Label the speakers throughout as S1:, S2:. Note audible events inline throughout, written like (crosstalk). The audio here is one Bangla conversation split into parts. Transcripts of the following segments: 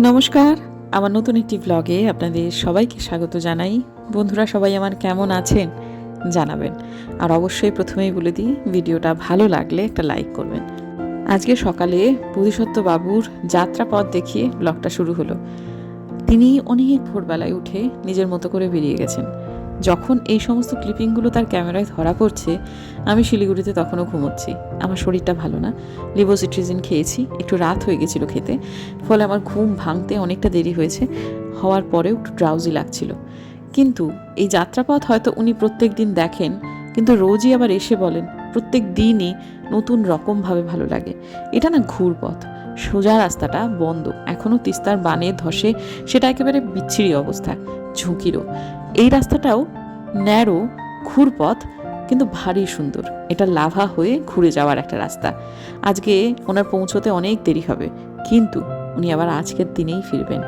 S1: নমস্কার, আমার নতুন একটি ব্লগে আপনাদের সবাইকে স্বাগত জানাই। বন্ধুরা, সবাই আমার কেমন আছেন? জানাবেন। আর অবশ্যই প্রথমেই বলে দিই, ভিডিওটা ভালো লাগলে একটা লাইক করবেন। আজকে সকালে বোধিসত্ত্ব বাবুর যাত্রাপথ দেখিয়ে ব্লগটা শুরু হলো। তিনি অনেক ভোরবেলায় উঠে নিজের মতো করে বেরিয়ে গেছেন। যখন এই সমস্ত ক্লিপিংগুলো তার ক্যামেরায় ধরা পড়ছে, আমি শিলিগুড়িতে তখনও ঘুমোচ্ছি। আমার শরীরটা ভালো না। লিবোসিট্রিজিন খেয়েছি। একটু রাত হয়ে গেছিল খেতে। ফলে আমার ঘুম ভাঙতে অনেকটা দেরি হয়েছে। হওয়ার পরেও একটু ড্রাউজি লাগছিল। কিন্তু এই যাত্রাপথ হয়তো উনি প্রত্যেক দিন দেখেন, কিন্তু রোজই আবার এসে বলেন, প্রত্যেক দিনই নতুন রকমভাবে ভালো লাগে। এটা না ঘুরপথ। সোজা রাস্তাটা বন্ধ। এখনও তিস্তার বানে ধসে সেটা একেবারে বিচ্ছিরি অবস্থা, ঝুঁকিরও। এই রাস্তাটাও ন্যারো, ঘুরপথ, কিন্তু ভারী সুন্দর। এটা লাভা হয়ে ঘুরে যাওয়ার একটা রাস্তা। আজকে ওনার পৌঁছতে অনেক দেরি হবে, কিন্তু উনি আবার আজকের দিনেই ফিরবেন।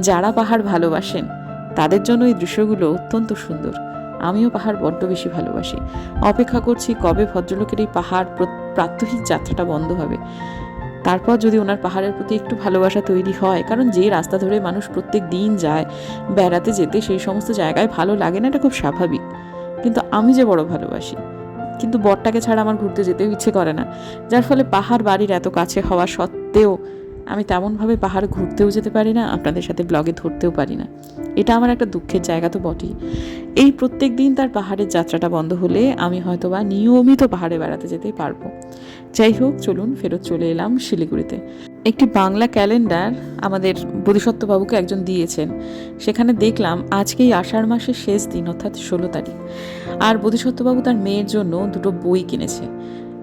S1: যারা পাহাড় ভালোবাসেন, তাদের জন্য এই দৃশ্যগুলো অত্যন্ত সুন্দর। আমিও পাহাড় বড্ড বেশি ভালোবাসি। অপেক্ষা করছি কবে ভদ্রলোকের এই পাহাড় প্র- প্রাত্যহিক যাত্রাটা বন্ধ হবে। তারপর যদি ওনার পাহাড়ের প্রতি একটু ভালোবাসা তৈরি হয়, কারণ যে রাস্তা ধরে মানুষ প্রত্যেক দিন যায়, বেড়াতে যেতে সেই সমস্ত জায়গায় ভালো লাগে না, এটা খুব স্বাভাবিক। কিন্তু আমি যে বড় ভালোবাসি, কিন্তু বরটাকে ছাড়া আমার ঘুরতে যেতেও ইচ্ছে করে না। যার ফলে পাহাড় বাড়ির এত কাছে হওয়া সত্ত্বেও আমি তেমনভাবে পাহাড় ঘুরতেও যেতে পারি না, আপনাদের সাথে ব্লগে ধরতেও পারি না। এটা আমার একটা দুঃখের জায়গা তো বটেই। এই প্রত্যেক দিন তার পাহাড়ের যাত্রাটা বন্ধ হলে আমি হয়তোবা নিয়মিত পাহাড়ে বেড়াতে যেতে পারব। যাই হোক, চলুন ফেরত চলে এলাম শিলিগুড়িতে। একটি বাংলা ক্যালেন্ডার আমাদের বোধিসত্ত্ববাবুকে একজন দিয়েছেন। সেখানে দেখলাম আজকেই আষাঢ় মাসের শেষ দিন, অর্থাৎ ষোলো তারিখ। আর বোধিসত্ত্ববাবু তার মেয়ের জন্য দুটো বই কিনেছে।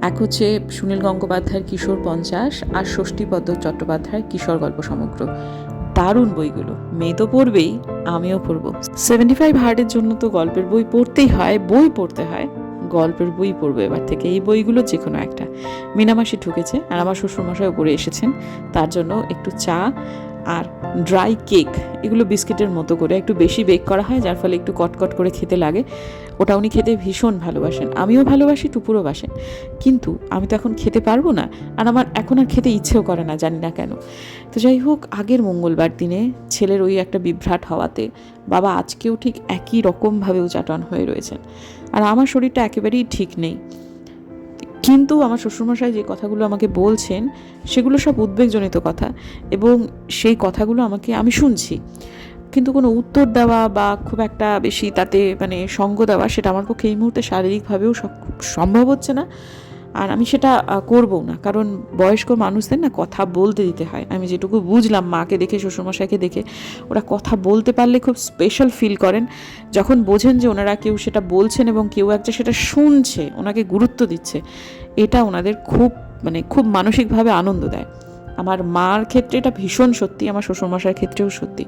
S1: এক হচ্ছে সুনীল গঙ্গোপাধ্যায়ের কিশোর পঞ্চাশ আর ষষ্ঠীপদ্ম চট্টোপাধ্যায়ের কিশোর গল্প সমগ্র। দারুণ বইগুলো। মেয়ে তো পড়বেই, আমিও পড়ব। সেভেন্টি ফাইভ হার্ডের জন্য তো গল্পের বই পড়তেই হয়, বই পড়তে হয়। গল্পের বই পড়ব এবার থেকে, এই বইগুলো যে কোনো একটা। মিনামাসি ঢুকেছে আর আমার শ্বশুরমশাই উপরে এসেছেন। তার জন্য একটু চা আর ড্রাই কেক এগুলো বিস্কিটের মতো করে একটু বেশি বেক করা হয়, যার ফলে একটু কটকট করে খেতে লাগে। ওটা উনি খেতে ভীষণ ভালোবাসেন। আমিও ভালোবাসি, টুপুরও বাসেন। কিন্তু আমি তো এখন খেতে পারব না আর আমার এখন আর খেতে ইচ্ছেও করে না, জানি না কেন। তো যাই হোক, আগের মঙ্গলবার দিনে ছেলের ওই একটা বিভ্রাট হওয়াতে বাবা আজকেও ঠিক একই রকমভাবে উচাটন হয়ে রয়েছেন। আর আমার শরীরটা একেবারেই ঠিক নেই। কিন্তু আমার শ্বশুরমশাই যে কথাগুলো আমাকে বলছেন, সেগুলো সব উদ্বেগজনিত কথা এবং সেই কথাগুলো আমাকে, আমি শুনছি। কিন্তু কোনো উত্তর দেওয়া বা খুব একটা বেশি তাতে মানে সঙ্গ দেওয়া, সেটা আমার পক্ষে এই মুহূর্তে শারীরিকভাবেও সম্ভব হচ্ছে না। আর আমি সেটা করবও না। কারণ বয়স্ক মানুষদের না কথা বলতে দিতে হয়। আমি যেটুকু বুঝলাম মাকে দেখে, শ্বশুরমশাইকে দেখে, ওরা কথা বলতে পারলে খুব স্পেশাল ফিল করেন। যখন বোঝেন যে ওনারা কেউ সেটা বলছেন এবং কেউ একটা সেটা শুনছে, ওনাকে গুরুত্ব দিচ্ছে, এটা ওনাদের খুব মানে খুব মানসিকভাবে আনন্দ দেয়। আমার মার ক্ষেত্রে এটা ভীষণ সত্যি, আমার শ্বশুরমশাইয়ের ক্ষেত্রেও সত্যি।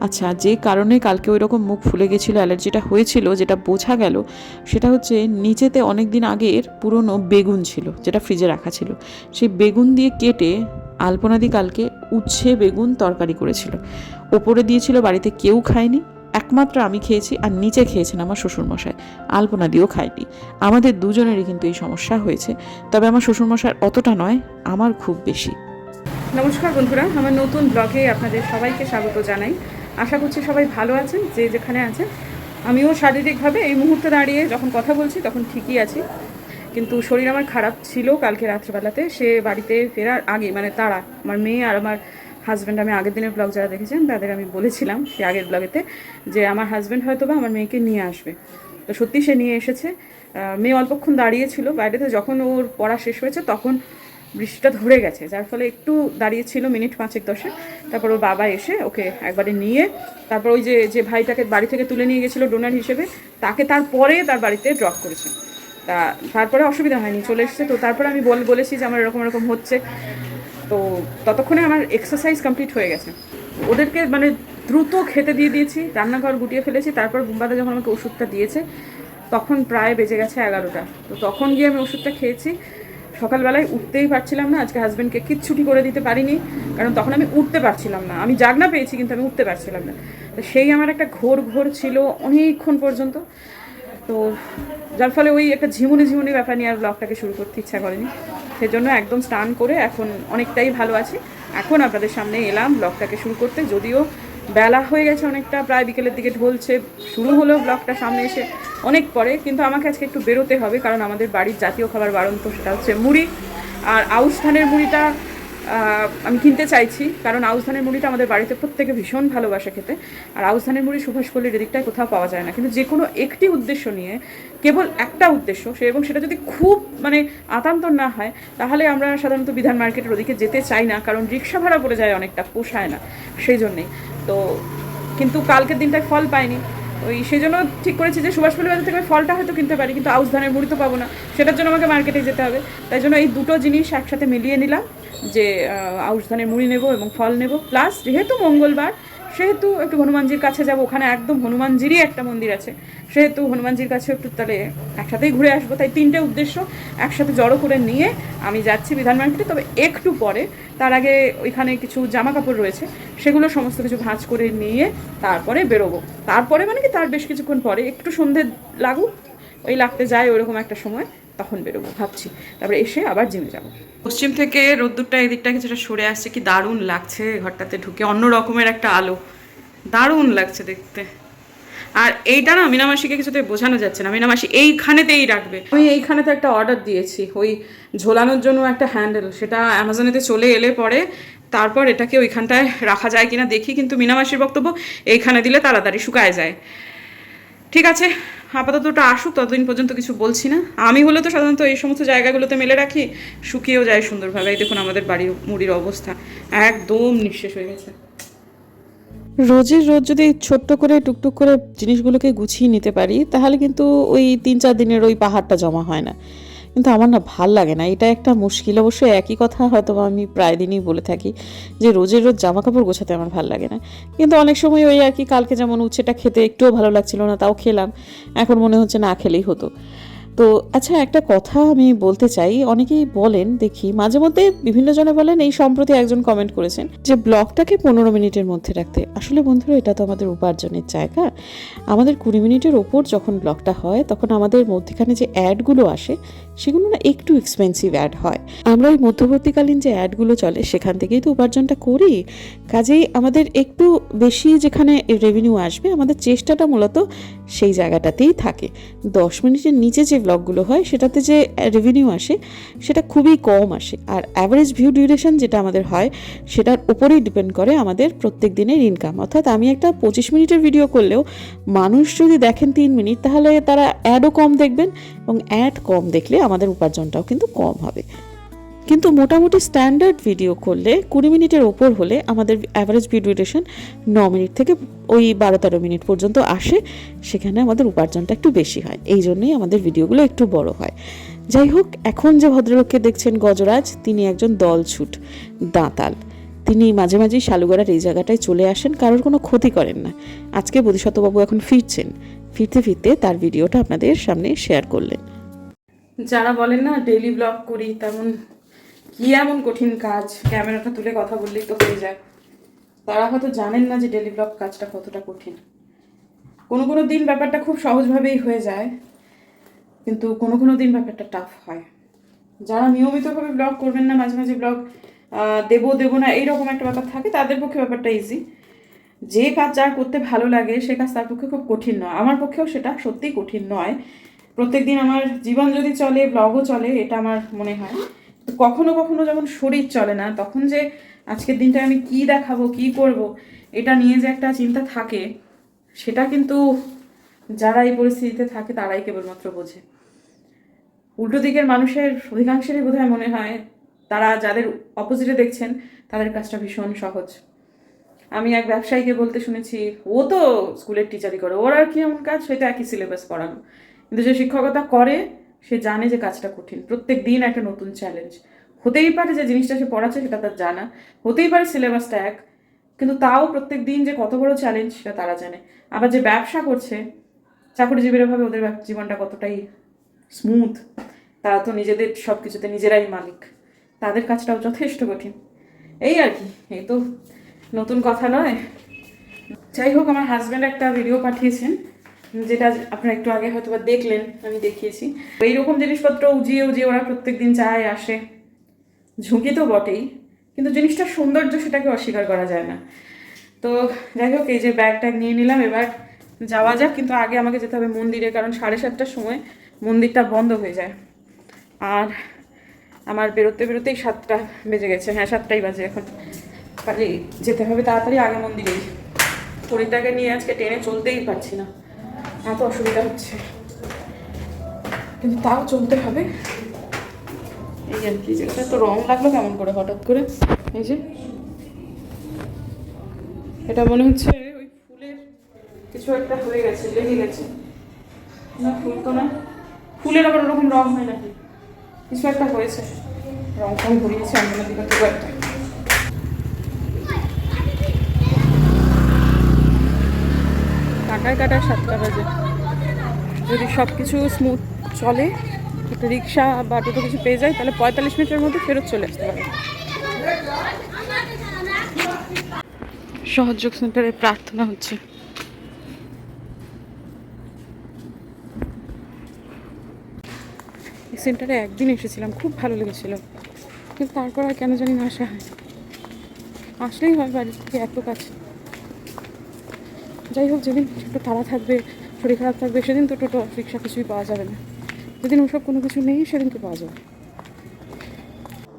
S1: আচ্ছা যে কারণে কালকে ওই রকম মুখ ফুলে গেছিল, অ্যালার্জিটা হয়েছিল, যেটা বোঝা গেল, সেটা হচ্ছে নিচেতে অনেক দিন আগের পুরনো বেগুন ছিল, যেটা ফ্রিজে রাখা ছিল। সেই বেগুন দিয়ে কেটে আলপনাদি কালকে উচ্ছে বেগুন তরকারি করেছিল। ওপরে দিয়েছিল, বাড়িতে কেউ খায়নি, একমাত্র আমি খেয়েছি আর নিচে খেয়েছেন আমার শ্বশুরমশাই আলপনা দিয়েও খায়নি। আমাদের দুজনেরই কিন্তু এই সমস্যা হয়েছে, তবে আমার শ্বশুরমশার অতটা নয়, আমার খুব বেশি।
S2: নমস্কার বন্ধুরা, আমার নতুন ব্লগে আপনাদের সবাইকে স্বাগত জানাই। আশা করছি সবাই ভালো আছেন, যে যেখানে আছেন। আমিও শারীরিকভাবে এই মুহূর্তে দাঁড়িয়ে যখন কথা বলছি তখন ঠিকই আছি। কিন্তু শরীর আমার খারাপ ছিল কালকে রাত্রেবেলাতে, সে বাড়িতে ফেরার আগে মানে তারা, আমার মেয়ে আর আমার হাজব্যান্ড আমি আগের দিনের ব্লগ যারা দেখেছেন, তাদের আমি বলেছিলাম সে আগের ব্লগেতে যে আমার হাজব্যান্ড হয়তো বা আমার মেয়েকে নিয়ে আসবে। তো সত্যি সে নিয়ে এসেছে। মেয়ে অল্পক্ষণ দাঁড়িয়েছিল বাইরেতে যখন ওর পড়া শেষ হয়েছে, তখন বৃষ্টিটা ধরে গেছে, যার ফলে একটু দাঁড়িয়েছিল মিনিট পাঁচেক দশে তারপর ওর বাবা এসে ওকে একবারে নিয়ে, তারপর ওই যে যে ভাইটাকে বাড়ি থেকে তুলে নিয়ে গেছিল ডোনার হিসেবে, তাকে তারপরে তার বাড়িতে ড্রপ করেছে। তা তারপরে অসুবিধা হয়নি, চলে এসেছে। তো তারপরে আমি বল, বলেছি যে আমার এরকম এরকম হচ্ছে। তো ততক্ষণে আমার এক্সারসাইজ কমপ্লিট হয়ে গেছে। ওদেরকে মানে দ্রুত খেতে দিয়ে দিয়েছি, রান্নাঘর গুটিয়ে ফেলেছি। তারপর বুম্বাদা যখন আমাকে ওষুধটা দিয়েছে, তখন প্রায় বেজে গেছে এগারোটা। তো তখন গিয়ে আমি ওষুধটা খেয়েছি। সকালবেলায় উঠতেই পারছিলাম না, আজকে হাজব্যান্ডকে কিচ্ছুটি করে দিতে পারিনি, কারণ তখন আমি উঠতে পারছিলাম না। আমি জাগনা পেয়েছি, কিন্তু আমি উঠতে পারছিলাম না। তো সেই আমার একটা ঘোর ঘোর ছিল অনেকক্ষণ পর্যন্ত। তো যার ফলে ওই একটা ঝিমুনি ঝিমুনি ব্যাপার নিয়ে আর ব্লগটাকে শুরু করতে ইচ্ছা করেনি। সেজন্য একদম স্নান করে এখন অনেকটাই ভালো আছি। এখন আপনাদের সামনে এলাম ব্লগটাকে শুরু করতে, যদিও বেলা হয়ে গেছে অনেকটা, প্রায় বিকেলের দিকে ঢলছে। শুরু হলো ব্লগটা, সামনে এসে অনেক পরে, কিন্তু আমাকে আজকে একটু বেরোতে হবে, কারণ আমাদের বাড়ির জাতীয় খাবার বারণ তো সেটা হচ্ছে মুড়ি। আর আউশ ধানের মুড়িটা আমি কিনতে চাইছি, কারণ আউশ ধানের মুড়িটা আমাদের বাড়িতে প্রত্যেকে ভীষণ ভালোবাসে খেতে। আর আউশ ধানের মুড়ি সুভাষপল্লির এদিকটায় কোথাও পাওয়া যায় না। কিন্তু যে কোনো একটি উদ্দেশ্য নিয়ে, কেবল একটা উদ্দেশ্য, সে এবং সেটা যদি খুব মানে আতান্তর না হয়, তাহলে আমরা সাধারণত বিধান মার্কেটের ওদিকে যেতে চাই না, কারণ রিক্সা ভাড়া পড়ে যায় অনেকটা, পোষায় না, সেই জন্যেই। তো, কিন্তু কালকের দিনটায় ফল পাইনি। ওই সেজন্য ঠিক করেছি যে সুভাষপল্লী বাজার থেকে ফলটা হয়তো কিনতে পারি, কিন্তু আউশ ধানের মুড়ি তো পাবো না। সেটার জন্য আমাকে মার্কেটে যেতে হবে। তাই জন্য এই দুটো জিনিস একসাথে মিলিয়ে নিলাম যে আউশ ধানের মুড়ি নেব এবং ফল নেব। প্লাস যেহেতু মঙ্গলবার সেহেতু একটু হনুমানজির কাছে যাব, ওখানে একদম হনুমানজিরই একটা মন্দির আছে। সেহেতু হনুমানজির কাছে একটু তাহলে একসাথেই ঘুরে আসব। তাই তিনটে উদ্দেশ্য একসাথে জড়ো করে নিয়ে আমি যাচ্ছি বিধান মার্কেটে। তবে একটু পরে তার আগে ওইখানে কিছু জামা কাপড় রয়েছে, সেগুলো সমস্ত কিছু ভাঁজ করে নিয়ে তারপরে বেরোবো। তারপরে মানে কি তার বেশ কিছুক্ষণ পরে, একটু সন্ধে লাগুক ওই লাগতে যায় ওইরকম একটা সময় তখন বেরোবো ভাবছি। তারপরে এসে আবার জিমে যাব। পশ্চিম থেকে রোদ্দুরটা এদিকটা কিছুটা সরে আসছে কি দারুণ লাগছে ঘরটাতে ঢুকে অন্য রকমের একটা আলো। দারুণ লাগছে দেখতে। আর এইটা না মিনামাসিকে কিছুতে বোঝানো যাচ্ছে না মিনামাসি এইখানেতেই রাখবে। আমি এইখানেতে একটা অর্ডার দিয়েছি ওই ঝোলানোর জন্য একটা হ্যান্ডেল সেটা অ্যামাজনেতে চলে এলে পরে তারপর এটাকে ওইখানটায় রাখা যায় কিনা দেখি কিন্তু মিনামাসির বক্তব্য এইখানে দিলে তাড়াতাড়ি শুকায় যায়। ঠিক আছে আপাতত ওটা আসুক, ততদিন পর্যন্ত কিছু বলছি না। আমি হলে তো সাধারণত এই সমস্ত জায়গাগুলোতে মেলে রাখি, শুকিয়েও যায় সুন্দরভাবে। এই দেখুন আমাদের বাড়ির মুড়ির অবস্থা, একদম নিঃশেষ হয়ে গেছে।
S1: রোজের রোজ যদি ছোট্ট করে, টুকটুক করে জিনিসগুলোকে গুছিয়ে নিতে পারি, তাহলে কিন্তু ওই তিন চার দিনের ওই পাহাড়টা জমা হয় না। কিন্তু আমার না ভালো লাগে না। এটা একটা মুশকিল। অবশ্য একই কথা হয়তো আমি প্রায় দিনই বলে থাকি যে রোজের রোজ জামা কাপড় গোছাতে আমার ভালো লাগে না। কিন্তু অনেক সময় ওই আর কি, কালকে যেমন উচ্ছেটা খেতে একটুও ভালো লাগছিল না, তাও খেলাম। এখন মনে হচ্ছে না খেলেই হতো। তো আচ্ছা একটা কথা আমি বলতে চাই। অনেকেই বলেন, দেখি, মাঝে মধ্যে বিভিন্ন জনে বলেন, এই সম্প্রতি একজন কমেন্ট করেছেন যে, ব্লগটাকে পনেরো মিনিটের মধ্যে রাখতে। আসলে বন্ধুরা, এটা তো আমাদের উপার্জনের জায়গা। আমাদের কুড়ি মিনিটের ওপর যখন ব্লগটা হয়, তখন আমাদের মধ্যেখানে যে অ্যাডগুলো আসে, সেগুলো না একটু এক্সপেন্সিভ অ্যাড হয়। আমরা ওই মধ্যবর্তীকালীন যে অ্যাডগুলো চলে, সেখান থেকেই তো উপার্জনটা করি। কাজেই আমাদের একটু বেশি যেখানে রেভিনিউ আসবে, আমাদের চেষ্টাটা মূলত সেই জায়গাটাতেই থাকে। দশ মিনিটের নিচে যে ব্লগগুলো হয়, সেটাতে যে রেভিনিউ আসে, সেটা খুবই কম আসে। আর অ্যাভারেজ ভিউ ডিউরেশন যেটা আমাদের হয়, সেটার উপরেই ডিপেন্ড করে আমাদের প্রত্যেক দিনের ইনকাম অর্থাৎ আমি একটা পঁচিশ মিনিটের ভিডিও করলেও মানুষ যদি দেখেন তিন মিনিট, তাহলে তারা অ্যাডও কম দেখবেন এবং অ্যাড কম দেখলে আমাদের উপার্জনটাও কিন্তু কম হবে। কিন্তু মোটামুটি স্ট্যান্ডার্ড ভিডিও করলে কুড়ি মিনিটের ওপর হলে আমাদের অ্যাভারেজ ভিডিও ডিউরেশন ন মিনিট থেকে ওই বারো তেরো মিনিট পর্যন্ত আসে। সেখানে আমাদের উপার্জনটা একটু বেশি হয়। এই জন্যই আমাদের ভিডিওগুলো একটু বড় হয়। যাই হোক, এখন যে ভদ্রলোককে দেখছেন গজরাজ, তিনি একজন দল দলছুট দাঁতাল। তিনি মাঝে মাঝেই শালুগড়ার এই জায়গাটায় চলে আসেন, কারোর কোনো ক্ষতি করেন না। আজকে বোধিসত্ত্ববাবু এখন ফিরছেন। ফিরতে ফিরতে তার ভিডিওটা আপনাদের সামনে শেয়ার করলেন।
S2: যারা বলেন না ডেইলি ব্লগ করি, তেমন কি এমন কঠিন কাজ? ক্যামেরাটা তুলে কথা বললেই তো হয়ে যায়। তারা হয়তো জানেন না যে ডেলি ব্লগ কাজটা কতটা কঠিন। কোনো কোনো দিন ব্যাপারটা খুব সহজভাবেই হয়ে যায়, কিন্তু কোনো কোনো দিন ব্যাপারটা টাফ হয়। যারা নিয়মিতভাবে ব্লগ করবেন না, মাঝে মাঝে ব্লগ দেবো দেবো না, এইরকম একটা ব্যাপার থাকে, তাদের পক্ষে ব্যাপারটা ইজি যে কাজ যার করতে ভালো লাগে, সে কাজ তার পক্ষে খুব কঠিন নয়। আমার পক্ষেও সেটা সত্যিই কঠিন নয়। প্রত্যেক দিন আমার জীবন যদি চলে ব্লগও চলে, এটা আমার মনে হয়। কখনো কখনো যখন শরীর চলে না, তখন যে আজকের দিনটা আমি কি দেখাবো, কি করব, এটা নিয়ে যে একটা চিন্তা থাকে, সেটা কিন্তু যারা এই পরিস্থিতিতে থাকে তারাই কেবলমাত্র বোঝে। উল্টো দিকের মানুষের, অধিকাংশেরই বোধহয় মনে হয় তারা যাদের অপোজিটে দেখছেন, তাদের কাজটা ভীষণ সহজ। আমি এক ব্যবসায়ীকে বলতে শুনেছি, ও তো স্কুলের টিচারই করে, ওর আর কি এমন কাজ? সেটা একই সিলেবাস পড়ানো। কিন্তু যে শিক্ষকতা করে সে জানে যে কাজটা কঠিন। প্রত্যেক দিন একটা নতুন চ্যালেঞ্জ হতেই পারে যে জিনিসটা সে পড়াচ্ছে সেটা তার জানা। হতেই পারে সিলেবাসটা এক, কিন্তু তাও প্রত্যেক দিন যে কত বড় চ্যালেঞ্জ সেটা তারা জানে। আবার যে ব্যবসা করছে, চাকরিজীবীরা ভাবে ওদের জীবনটা কতটাই স্মুথ তারা তো নিজেদের সব কিছুতে নিজেরাই মালিক। তাদের কাজটাও যথেষ্ট কঠিন। এই আর কি, এই তো নতুন কথা নয়। যাই হোক, আমার হাজব্যান্ড একটা ভিডিও পাঠিয়েছেন। যেটা আপনারা একটু আগে হয়তো বা দেখলেন, আমি দেখিয়েছি। এইরকম জিনিসপত্র উজিয়ে উজিয়ে ওরা প্রত্যেক দিন চায়, আসে। ঝুঁকি তো বটেই, কিন্তু জিনিসটার সৌন্দর্য সেটাকে অস্বীকার করা যায় না। তো যাই হোক, এই যে ব্যাগ ট্যাগ নিয়ে নিলাম, এবার যাওয়া যাক, কিন্তু আগে আমাকে যেতে হবে মন্দিরে, কারণ সাড়ে সাতটার সময় মন্দিরটা বন্ধ হয়ে যায়। আর আমার বেরোতে বেরোতেই সাতটা বেজে গেছে। হ্যাঁ সাতটাই বাজে এখন। কাজে যেতে হবে তাড়াতাড়ি আগে মন্দিরেই। শরীরটাকে নিয়ে আজকে ট্রেনে চলতেই পারছি না। এত অসুবিধা হচ্ছে। কিন্তু তাও চলতে হবে। এই আর কি যেটা তো রং লাগল কেমন করে, হঠাৎ করে? এই যে, এটা মনে হচ্ছে ওই ফুলের কিছু একটা হয়ে গেছে, লেগে গেছে। না, ফুল তো না ফুলের আবার ওরকম রং হয় নাকি? কিছু একটা হয়েছে। রং ফং ঘুরিয়েছে অন্য দিকে কিছু একটা। কাটায় কাটায় সাতটা বাজে। যদি সব কিছু স্মুথ চলে, একটা রিক্সা বা টোটো কিছু পেয়ে যায়, তাহলে পঁয়তাল্লিশ মিনিটের মধ্যে ফেরত চলে আসতে পারে সহযোগ সেন্টারে প্রার্থনা হচ্ছে। এই সেন্টারে একদিন এসেছিলাম, খুব ভালো লেগেছিল। কিন্তু তারপর আর কেন জানি না আসা হয়। আসলেই হয় বাড়ি থেকে এত কাছে। যাই হোক, যেদিন একটু তাড়া থাকবে, শরীর খারাপ থাকবে, সেদিন তো টোটো, রিক্সা কিছুই পাওয়া যাবে না। যেদিন ওসব কোনো কিছু নেই সেদিনকে পাওয়া যাবে।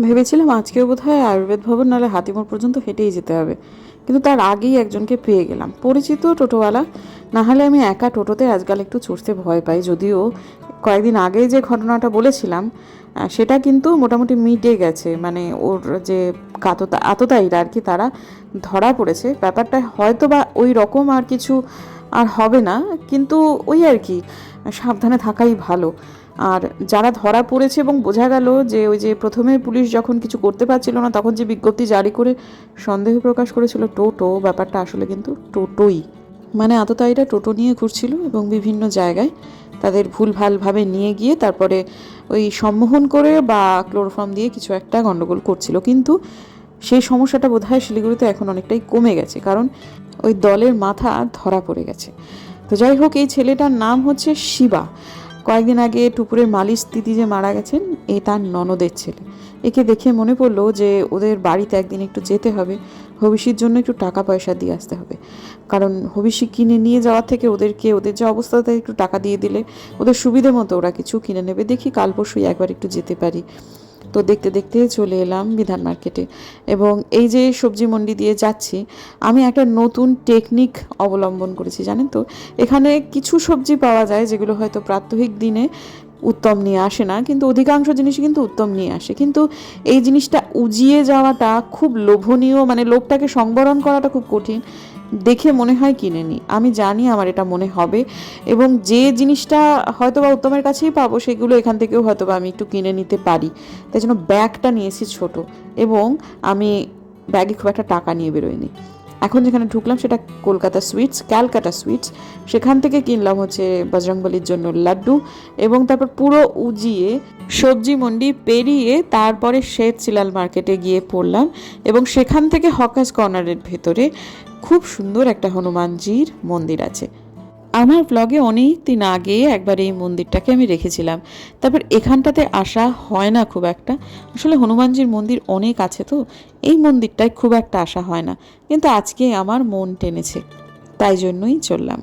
S1: ভেবেছিলাম আজকেও বোধ হয় আয়ুর্বেদ ভবন, নাহলে হাতিমোড় পর্যন্ত হেঁটেই যেতে হবে। কিন্তু তার আগেই একজনকে পেয়ে গেলাম। পরিচিত টোটোওয়ালা, না হলে আমি একা টোটোতে আজকাল একটু চড়তে ভয় পাই। যদিও কয়েকদিন আগেই যে ঘটনাটা বলেছিলাম সেটা কিন্তু মোটামুটি মিটে গেছে। মানে ওর যে কাততা, আততায়ীরা আর কি, তারা ধরা পড়েছে। ব্যাপারটা হয়তো বা ওই রকম আর কিছু আর হবে না। কিন্তু ওই আর কি, সাবধানে থাকাই ভালো। আর যারা ধরা পড়েছে এবং বোঝা গেল যে ওই যে প্রথমে পুলিশ যখন কিছু করতে পারছিল না, তখন যে বিজ্ঞপ্তি জারি করে সন্দেহ প্রকাশ করেছিল, টোটো ব্যাপারটা আসলে কিন্তু টোটোই। মানে আততায়ীরা টোটো নিয়ে ঘুরছিল এবং বিভিন্ন জায়গায় তাদের ভুল ভালভাবে নিয়ে গিয়ে তারপরে ওই সম্মোহন করে বা ক্লোরোফর্ম দিয়ে কিছু একটা গন্ডগোল করছিল। কিন্তু সেই সমস্যাটা বোধহয় শিলিগুড়িতে এখন অনেকটাই কমে গেছে, কারণ ওই দলের মাথা ধরা পড়ে গেছে। তো যাই হোক, এই ছেলেটার নাম হচ্ছে শিবা। কয়েকদিন আগে টুপুরের মালিশ দিদি যে মারা গেছেন, এ তার ননদের ছেলে। একে দেখে মনে পড়ল যে ওদের বাড়িতে একদিন একটু যেতে হবে হবিষির জন্য একটু টাকা পয়সা দিয়ে আসতে হবে। কারণ হবিষি কিনে নিয়ে যাওয়ার থেকে ওদেরকে, ওদের যে অবস্থাতে একটু টাকা দিয়ে দিলে ওদের সুবিধে মতো ওরা কিছু কিনে নেবে। দেখি কাল পরশুই একবার একটু যেতে পারি। তো দেখতে দেখতে চলে এলাম বিধান মার্কেটে। এবং এই যে সবজি মন্ডি দিয়ে যাচ্ছি, আমি একটা নতুন টেকনিক অবলম্বন করেছি, জানেন তো? এখানে কিছু সবজি পাওয়া যায় যেগুলো হয়তো প্রাত্যহিক দিনে উত্তম নিয়ে আসে না, কিন্তু অধিকাংশ জিনিসই কিন্তু উত্তম নিয়ে আসে। কিন্তু এই জিনিসটা উজিয়ে যাওয়াটা খুব লোভনীয় মানে লোভটাকে সংবরণ করাটা খুব কঠিন। দেখে মনে হয় কিনে নিই আমি জানি আমার এটা মনে হবে এবং যে জিনিসটা হয়তো বা উত্তমের কাছেই পাবো, সেগুলো এখান থেকেও হয়তো বা আমি একটু কিনে নিতে পারি। তাই জন্য ব্যাগটা নিয়েছি ছোট এবং আমি ব্যাগে খুব একটা টাকা নিয়ে বেরোইনি এখন যেখানে ঢুকলাম সেটা কলকাতা সুইটস, ক্যালকাটা সুইটস। সেখান থেকে কিনলাম হচ্ছে বজরংবলির জন্য লাড্ডু এবং তারপর পুরো উজিয়ে সবজি মন্ডি পেরিয়ে তারপরে শেখ চিলাল মার্কেটে গিয়ে পড়লাম এবং সেখান থেকে হকাস কর্নারের ভেতরে খুব সুন্দর একটা হনুমানজির মন্দির আছে। আমার ব্লগে অনেক দিন আগে একবার এই মন্দিরটাকে আমি রেখেছিলাম। তারপর এখানটাতে আসা হয় না খুব একটা। আসলে হনুমানজির মন্দির অনেক আছে তো, এই মন্দিরটায় খুব একটা আসা হয় না। কিন্তু আজকে আমার মন টেনেছে, তাই জন্যই চললাম।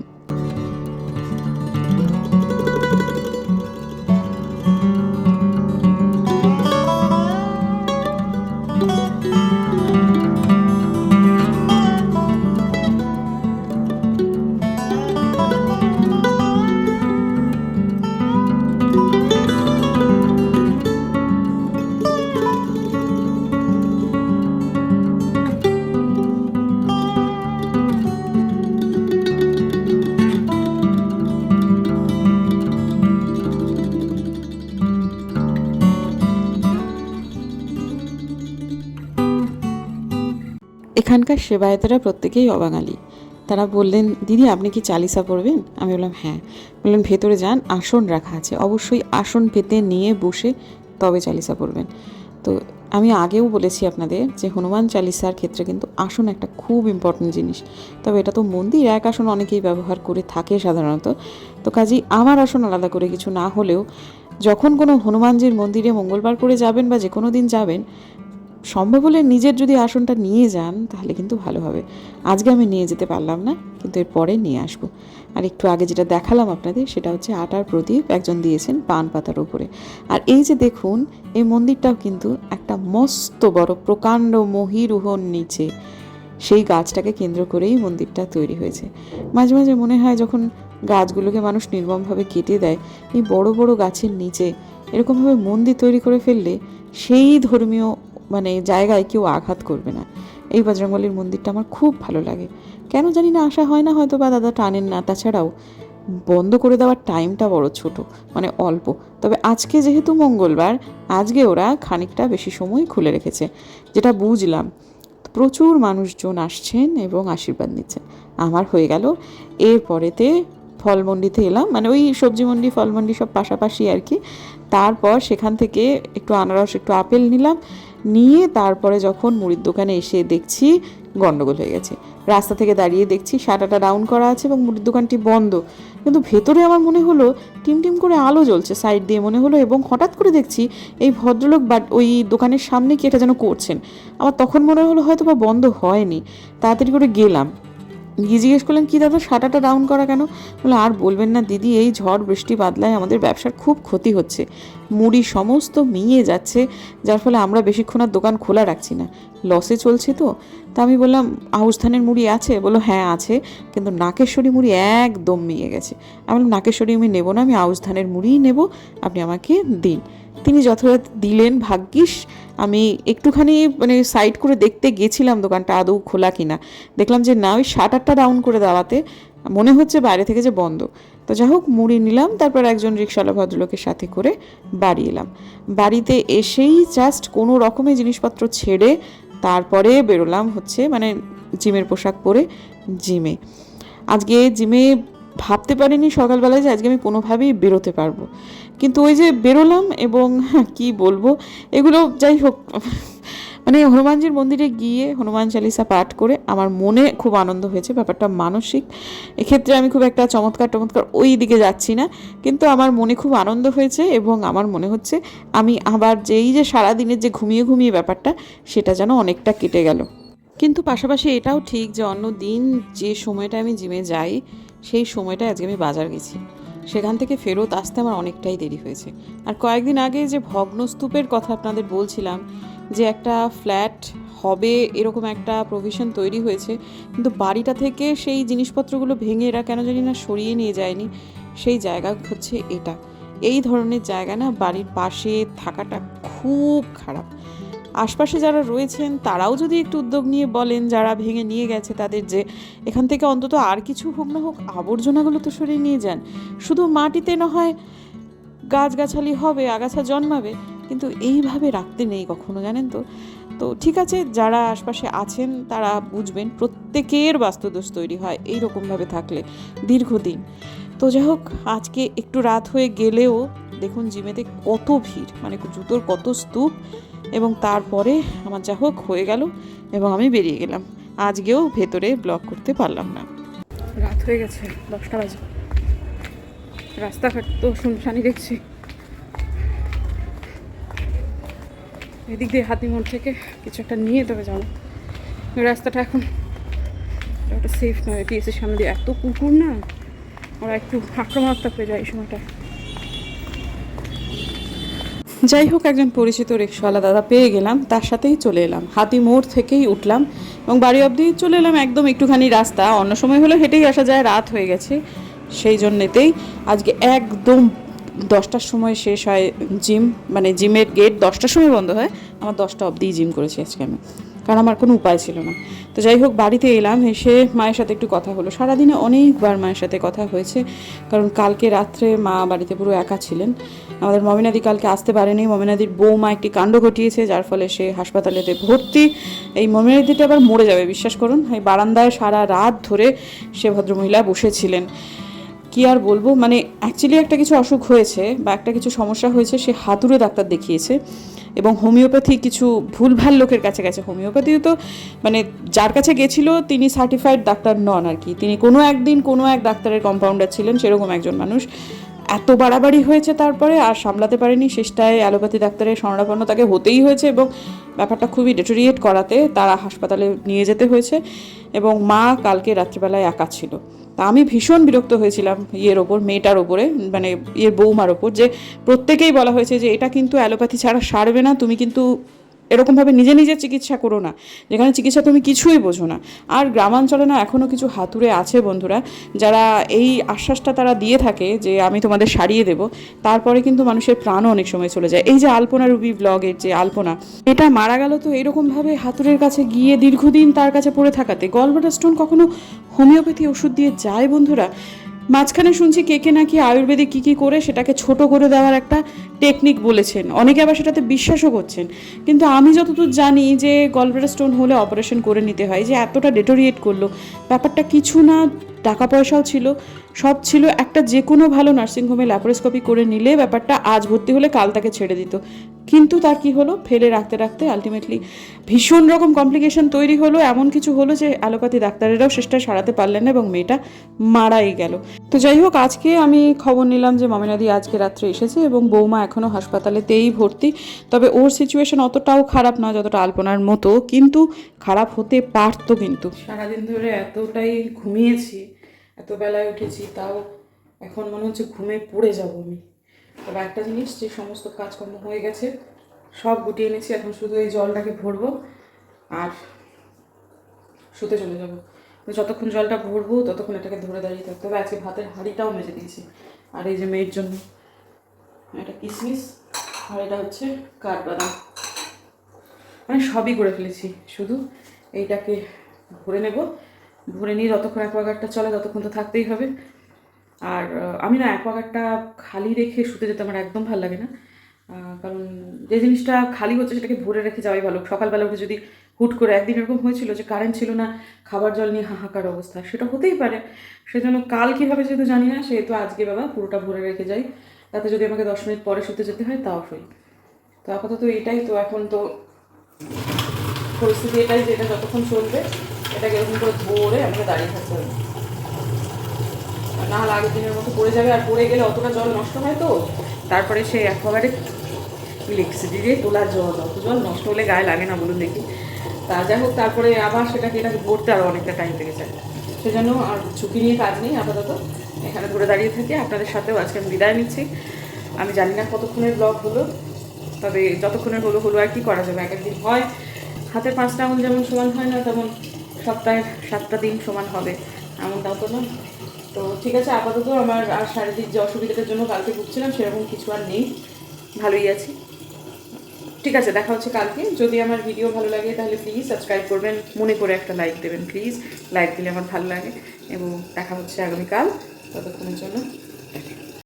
S1: এখানকার সেবায়েতেরা প্রত্যেকেই অবাঙালি। তারা বললেন, দিদি, আপনি কি চালিসা পড়বেন? আমি বললাম হ্যাঁ। বললেন, ভেতরে যান, আসন রাখা আছে। অবশ্যই আসন পেতে নিয়ে বসে তবে চালিসা পড়বেন। তো আমি আগেও বলেছি আপনাদের যে হনুমান চালিসার ক্ষেত্রে কিন্তু আসন একটা খুব ইম্পর্টেন্ট জিনিস। তবে এটা তো মন্দির, এক আসন অনেকেই ব্যবহার করে থাকে সাধারণত। তো কাজেই আমার আসন আলাদা করে কিছু না হলেও যখন কোনো হনুমানজির মন্দিরে মঙ্গলবার করে যাবেন বা যে কোনো দিন যাবেন সম্ভব হলে নিজের যদি আসনটা নিয়ে যান, তাহলে কিন্তু ভালো হবে। আজকে আমি নিয়ে যেতে পারলাম না, কিন্তু এরপরে নিয়ে আসব। আর একটু আগে যেটা দেখালাম আপনাদের, সেটা হচ্ছে আটার প্রদীপ একজন দিয়েছেন পান পাতার উপরে। আর এই যে দেখুন, এই মন্দিরটাও কিন্তু একটা মস্ত বড় প্রকাণ্ড মহিরুহন নিচে। সেই গাছটাকে কেন্দ্র করেই মন্দিরটা তৈরি হয়েছে। মাঝে মাঝে মনে হয় যখন গাছগুলোকে মানুষ নির্মমভাবে কেটে দেয়, এই বড় বড় গাছের নিচে এরকমভাবে মন্দির তৈরি করে ফেললে সেই ধর্মীয় মানে জায়গায় কেউ আঘাত করবে না। এই বজরংবলীর মন্দিরটা আমার খুব ভালো লাগে। কেন জানি না আসা হয় না হয়তো বা দাদা টানেন না। তাছাড়াও বন্ধ করে দেওয়ার টাইমটা বড় ছোট মানে অল্প। তবে আজকে যেহেতু মঙ্গলবার, আজকে ওরা খানিকটা বেশি সময় খুলে রেখেছে, যেটা বুঝলাম। প্রচুর মানুষজন আসছেন এবং আশীর্বাদ নিচ্ছেন আমার হয়ে গেল। এরপরেতে ফল মন্ডিতে এলাম মানে ওই সবজি মন্ডি ফল মন্ডি সব পাশাপাশি আর কি। তারপর সেখান থেকে একটু আনারস, একটু আপেল নিলাম। নিয়ে তারপরে যখন মুড়ির দোকানে এসে দেখছি গন্ডগোল হয়ে গেছে। রাস্তা থেকে দাঁড়িয়ে দেখছি শাটাটা ডাউন করা আছে এবং মুড়ির দোকানটি বন্ধ। কিন্তু ভেতরে আমার মনে হলো টিম টিম করে আলো জ্বলছে সাইড দিয়ে মনে হলো এবং হঠাৎ করে দেখছি এই ভদ্রলোক বাট ওই দোকানের সামনে কি এটা যেন করছেন। আমার তখন মনে হলো হয়তো বা বন্ধ হয়নি। তাড়াতাড়ি করে গেলাম। গিয়ে জিজ্ঞেস করলেন, কি দাদা, শাটাটা ডাউন করা কেন? বলে, আর বলবেন না দিদি, এই ঝড় বৃষ্টি বাদলায় আমাদের ব্যবসার খুব ক্ষতি হচ্ছে। মুড়ি সমস্ত মিয়ে যাচ্ছে, যার ফলে আমরা বেশিক্ষণ আর দোকান খোলা রাখছি না। লসে চলছে তো। তা আমি বললাম, আউশ ধানের মুড়ি আছে? বলল হ্যাঁ আছে, কিন্তু নাকেশ্বরী মুড়ি একদম মিয়ে গেছে। আমি বললাম, নাকেশ্বরী আমি নেব না, আমি আউশ ধানের মুড়িই নেব, আপনি আমাকে দিন। তিনি যথাযথ দিলেন, ভাগ্যিস আমি একটুখানি মানে সাইড করে দেখতে গেছিলাম দোকানটা আদৌ খোলা কিনা। দেখলাম যে না, ওই শাটারটা ডাউন করে দেওয়াতে মনে হচ্ছে বাইরে থেকে যে বন্ধ। তো যাই হোক, মুড়ি নিলাম, তারপর একজন রিক্সাওয়ালা ভদ্রলোকের সাথে করে বাড়ি এলাম। বাড়িতে এসেই জাস্ট কোনো রকমের জিনিসপত্র ছেড়ে তারপরে বেরোলাম হচ্ছে মানে জিমের পোশাক পরে জিমে। আজকে জিমে ভাবতে পারিনি সকালবেলায় যে আজকে আমি কোনোভাবেই বেরোতে পারব। কিন্তু ওই যে বেরোলাম এবং (laughs) কি বলব? এগুলো যাই হোক (laughs) মানে হনুমানজির মন্দিরে গিয়ে হনুমান চালিসা পাঠ করে আমার মনে খুব আনন্দ হয়েছে, ব্যাপারটা মানসিক। এক্ষেত্রে আমি খুব একটা চমৎকার টমৎকার ওই দিকে যাচ্ছি না, কিন্তু আমার মনে খুব আনন্দ হয়েছে এবং আমার মনে হচ্ছে আমি আবার যেই যে সারাদিনের যে ঘুমিয়ে ঘুমিয়ে ব্যাপারটা, সেটা যেন অনেকটা কেটে গেল। কিন্তু পাশাপাশি এটাও ঠিক যে অন্য দিন যে সময়টা আমি জিমে যাই সেই সময়টা আজকে আমি বাজার গেছি। সেখান থেকে ফেরত আসতে আমার অনেকটাই দেরি হয়েছে। আর কয়েকদিন আগে যে ভগ্নস্তূপের কথা আপনাদের বলছিলাম, যে একটা ফ্ল্যাট হবে, এরকম একটা প্রভিশন তৈরি হয়েছে, কিন্তু বাড়িটা থেকে সেই জিনিসপত্রগুলো ভেঙে এরা কেন জানি না সরিয়ে নিয়ে যায়নি, সেই জায়গা হচ্ছে এটা। এই ধরনের জায়গা না বাড়ির পাশে থাকাটা খুব খারাপ। আশপাশে যারা রয়েছেন, তারাও যদি একটু উদ্যোগ নিয়ে বলেন, যারা ভেঙে নিয়ে গেছে তাদের যে এখান থেকে অন্তত আর কিছু হোক না হোক আবর্জনাগুলো তো সরিয়ে নিয়ে যান। শুধু মাটিতে না হয় গাছগাছালি হবে, আগাছা জন্মাবে, কিন্তু এইভাবে রাখতে নেই কখনো, জানেন তো? তো ঠিক আছে, যারা আশপাশে আছেন, তারা বুঝবেন প্রত্যেকের বাস্তুদোষ তৈরি হয় এইরকমভাবে থাকলে দীর্ঘদিন। তো যাই হোক, আজকে একটু রাত হয়ে গেলেও দেখুন, জিমেতে কত ভিড় মানে জুতোর কত স্তূপ এবং তারপরে আমার যা হোক হয়ে গেল এবং আমি বেরিয়ে গেলাম। আজকেও ভেতরে ব্লক করতে পারলাম না।
S2: রাত হয়ে গেছে, দশটা বাজে। রাস্তাঘাট তো শুনশানি দেখছি। এদিক দিয়ে হাতি মোড় থেকে কিছু একটা নিয়ে তবে যাব। রাস্তাটা এখন একটা সেফ নয়। টিএসের সামনে দিয়ে এত কুকুর না, ওরা একটু আক্রমণাত্মক হয়ে যায় এই সময়টা
S1: যাই হোক, একজন পরিচিত রিক্সাওয়ালা দাদা পেয়ে গেলাম, তার সাথেই চলে এলাম। হাতি মোড় থেকেই উঠলাম এবং বাড়ি অবধি চলে এলাম একদম একটুখানি রাস্তা। অন্য সময় হলে হেঁটেই আসা যায়, রাত হয়ে গেছে। সেই জন্যেতেই আজকে একদম দশটার সময় শেষ হয় জিম মানে জিমের গেট দশটার সময় বন্ধ হয়। আমার দশটা অবধিই জিম করেছি আজকে আমি। কারণ আমার কোনো উপায় ছিল না। তো যাই হোক, বাড়িতে এলাম, এসে মায়ের সাথে একটু কথা হলো। সারাদিনে অনেকবার মায়ের সাথে কথা হয়েছে, কারণ কালকে রাত্রে মা বাড়িতে পুরো একা ছিলেন। আমাদের মমিনাদি কালকে আসতে পারেনি। মমিনাদির বৌমা একটি কাণ্ড ঘটিয়েছে, যার ফলে সে হাসপাতালেতে ভর্তি। এই মমিনাদিটা আবার মরে যাবে, বিশ্বাস করুন। এই বারান্দায় সারা রাত ধরে সে ভদ্রমহিলা বসেছিলেন কি আর বলব? মানে অ্যাকচুয়ালি একটা কিছু অসুখ হয়েছে বা একটা কিছু সমস্যা হয়েছে, সে হাতুড়ে ডাক্তার দেখিয়েছে এবং হোমিওপ্যাথি কিছু ভুলভাল লোকের কাছে গেছে। হোমিওপ্যাথিও তো মানে যার কাছে গেছিল, তিনি সার্টিফাইড ডাক্তার নন আর কি। তিনি কোনো একদিন কোনো এক ডাক্তারের কম্পাউন্ডার ছিলেন, সেরকম একজন মানুষ।
S2: এত বাড়াবাড়ি হয়েছে তারপরে, আর সামলাতে পারেনি। শেষটায় অ্যালোপ্যাথি ডাক্তারের শরণাপন্ন তাকে হতেই হয়েছে এবং ব্যাপারটা খুবই ডেটোরিয়েট করাতে তারা হাসপাতালে নিয়ে যেতে হয়েছে এবং মা কালকে রাত্রিবেলায় একা ছিল। তা আমি ভীষণ বিরক্ত হয়েছিলাম ইয়ের ওপর, মেয়েটার ওপরে মানে ইয়ের বৌমার ওপর, যে প্রত্যেকেই বলা হয়েছে যে এটা কিন্তু অ্যালোপ্যাথি ছাড়া সারবে না, তুমি কিন্তু এরকমভাবে নিজে নিজে চিকিৎসা করো না। যেখানে চিকিৎসা তুমি কিছুই বোঝো না। আর গ্রামাঞ্চলে না এখনও কিছু হাতুড়ে আছে বন্ধুরা, যারা এই আশ্বাসটা তারা দিয়ে থাকে যে আমি তোমাদের সারিয়ে দেব। তারপরে কিন্তু মানুষের প্রাণও অনেক সময় চলে যায়। এই যে আলপনা রুবি ব্লগের যে আলপনা, এটা মারা গেল তো এরকমভাবে হাতুড়ের কাছে গিয়ে দীর্ঘদিন তার কাছে পড়ে থাকাতে। গলব্লাডার স্টোন কখনো হোমিওপ্যাথি ওষুধ দিয়ে যায় বন্ধুরা? মাঝখানে শুনছি কে কে নাকি আয়ুর্বেদিক কী কী করে সেটাকে ছোট করে দেওয়ার একটা টেকনিক বলেছেন। অনেকে আবার সেটাতে বিশ্বাসও করছেন। কিন্তু আমি যতদূর জানি যে গলব্রেডার স্টোন হলে অপারেশন করে নিতে হয়, যে এতটা ডেটোরিয়েট করল, ব্যাপারটা কিছু না টাকা পয়সাও ছিল, সব ছিল একটা যে কোনো ভালো নার্সিংহোমে ল্যাপারোস্কোপি করে নিলে ব্যাপারটা আজ ভর্তি হলে কাল তাকে ছেড়ে দিত। কিন্তু তার কি হলো? ফেলে রাখতে রাখতে আলটিমেটলি ভীষণ রকম কমপ্লিকেশন তৈরি হলো, এমন কিছু হলো যে অ্যালোপ্যাথি ডাক্তারেরাও শেষটা সারাতে পারলেন না এবং মেয়েটা মারাই গেল। তো যাই হোক, আজকে আমি খবর নিলাম যে মমিনাদি আজকে রাত্রে এসেছে এবং বৌমা এখনও হাসপাতালেতেই ভর্তি। তবে ওর সিচুয়েশন অতটাও খারাপ নয়, যতটা আলপনার মতো। কিন্তু খারাপ হতে পারতো কিন্তু। সারাদিন ধরে এতটাই ঘুমিয়েছি এত বেলায় উঠেছি, তাও এখন মনে হচ্ছে ঘুমে পড়ে যাব আমি। তবে একটা জিনিস, যে সমস্ত কাজকর্ম হয়ে গেছে, সব গুটিয়ে এনেছি, এখন শুধু এই জলটাকে ভরবো আর শুতে চলে যাব। যতক্ষণ জলটা ভরবো, ততক্ষণ এটাকে ধরে দাঁড়িয়ে থাকতে হবে। আজকে ভাতের হাঁড়িটাও মেজে দিয়েছি আর এই যে মেয়ের জন্য এটা কিসমিস, আর এটা হচ্ছে কাঠবাদাম। মানে সবই করে ফেলেছি। শুধু এইটাকে ভরে নেব। ভরে নিয়ে যতক্ষণ অ্যাকোয়াগার্ডটা চলে ততক্ষণ তো থাকতেই হবে। আর আমি না অ্যাকোয়াগার্ডটা খালি রেখে শুতে যেতে আমার একদম ভালো লাগে না। কারণ যে জিনিসটা খালি হচ্ছে সেটাকে ভরে রেখে যাওয়াই ভালো। সকালবেলা উঠে যদি হুট করে একদিন এরকম হয়েছিল যে কারেন্ট ছিল না, খাবার জল নিয়ে হাহাকার অবস্থা, সেটা হতেই পারে। সেজন্য কাল কীভাবে যেহেতু জানি না, সেহেতু আজকে বাবা পুরোটা ভরে রেখে যাই। তাতে যদি আমাকে দশ মিনিট পরে শুতে যেতে হয়, তাও শুই তো আপাতত এটাই তো এখন তো পরিস্থিতি এটাই যে এটা যতক্ষণ চলবে এটাকে এরকম করে ধরে আমাকে দাঁড়িয়ে থাকতে হবে। আর না হলে আগের দিনের মতো পড়ে যাবে, আর পড়ে গেলে অতটা জল নষ্ট হয় তো। তারপরে সে একেবারে ইলেকট্রিসিটি দিয়ে তোলার জল, অত জল নষ্ট হলে গায়ে লাগে না, বলুন দেখি। তা যাই হোক, তারপরে আবার সেটাকে এটাকে ভরতে আরও অনেকটা টাইম লেগে যায়। সেজন্য আর ঝুঁকি নিয়ে কাজ নেই আপাতত। এখানে ঘুরে দাঁড়িয়ে থাকি। আপনাদের সাথেও আজকে আমি বিদায় নিচ্ছি। আমি জানি না কতক্ষণের ব্লগ হলো, তবে যতক্ষণের হলো হলো আর কি করা যাবে? এক একদিন হয়। হাতের পাঁচটা আঙুল যেমন সমান হয় না, তেমন সপ্তাহের সাতটা দিন সমান হবে, এমনটাও তো না তো ঠিক আছে, আপাতত আমার আর শারীরিক যে অসুবিধাটার জন্য কালকে ভুগছিলাম, সেরকম কিছু আর নেই। ভালোই আছি। ঠিক আছে, দেখা হচ্ছে কালকে। যদি আমার ভিডিও ভালো লাগে, তাহলে প্লিজ সাবস্ক্রাইব করবেন, মনে করে একটা লাইক দেবেন প্লিজ লাইক দিলে আমার ভালো লাগে। এবং দেখা হচ্ছে আগামীকাল। ততক্ষণের জন্য